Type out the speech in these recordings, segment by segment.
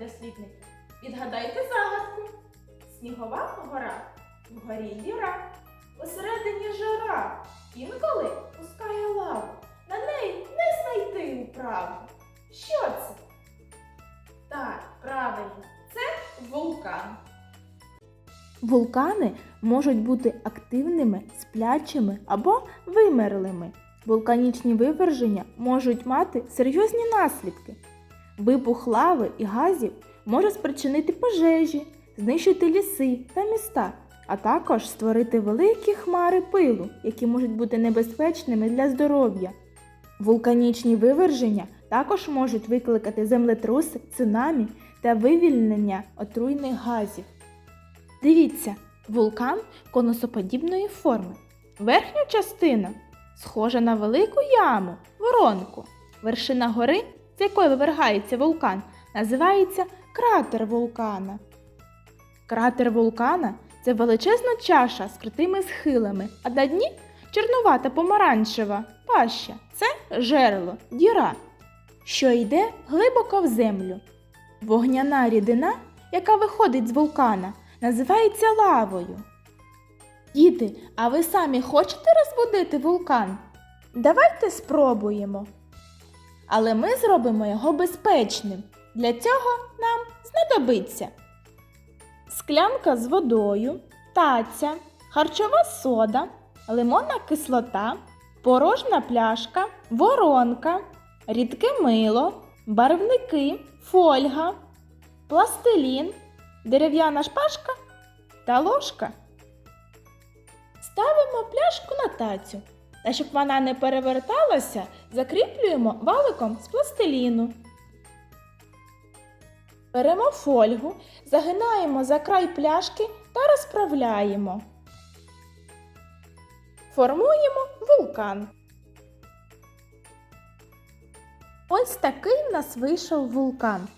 дослідники. Відгадайте загадку. Снігова гора, вгорі діра, посередині жара. Інколи пускає лаву. На неї не знайти управу. Що це? Так, правильно, це вулкан. Вулкани можуть бути активними, сплячими або вимерлими. Вулканічні виверження можуть мати серйозні наслідки. Вибух лави і газів може спричинити пожежі, знищити ліси та міста, а також створити великі хмари пилу, які можуть бути небезпечними для здоров'я. Вулканічні виверження також можуть викликати землетруси, цунамі та вивільнення отруйних газів. Дивіться, вулкан конусоподібної форми. Верхня частина схожа на велику яму, воронку. Вершина гори, з якої вивергається вулкан, називається кратер вулкана. Кратер вулкана це величезна чаша з крутими схилами, а на дні чорнувата помаранчева паща це жерло, діра, що йде глибоко в землю. Вогняна рідина, яка виходить з вулкана, називається лавою. Діти, а ви самі хочете розбудити вулкан? Давайте спробуємо. Але ми зробимо його безпечним. Для цього нам знадобиться склянка з водою, таця, харчова сода, лимонна кислота, порожна пляшка, воронка, рідке мило, барвники, фольга, пластилін, дерев'яна шпажка та ложка. Ставимо пляшку на тацю. Та щоб вона не переверталася, закріплюємо валиком з пластиліну. Беремо фольгу, загинаємо за край пляшки та розправляємо. Формуємо вулкан. Ось такий в нас вийшов вулкан.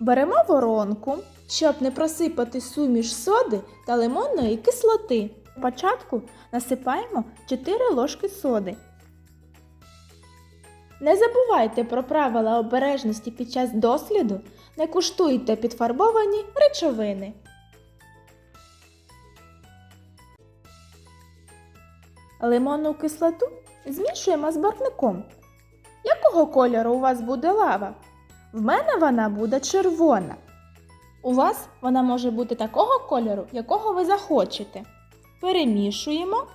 Беремо воронку, щоб не просипати суміш соди та лимонної кислоти. Спочатку насипаємо 4 ложки соди. Не забувайте про правила обережності під час досліду, не куштуйте підфарбовані речовини. Лимонну кислоту змішуємо з барвником. Якого кольору у вас буде лава? В мене вона буде червона. У вас вона може бути такого кольору, якого ви захочете. Перемішуємо,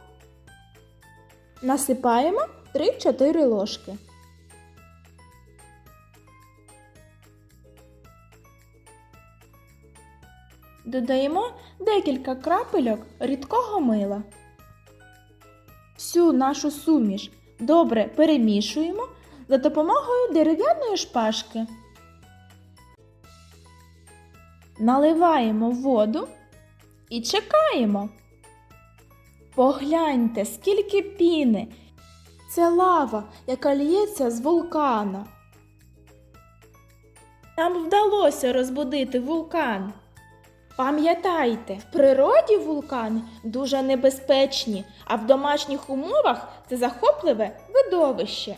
насипаємо 3-4 ложки. Додаємо декілька крапельок рідкого мила. Всю нашу суміш добре перемішуємо за допомогою дерев'яної шпажки. Наливаємо воду і чекаємо. Погляньте, скільки піни. Це лава, яка лється з вулкана. Нам вдалося розбудити вулкан. Пам'ятайте, в природі вулкани дуже небезпечні, а в домашніх умовах це захопливе видовище.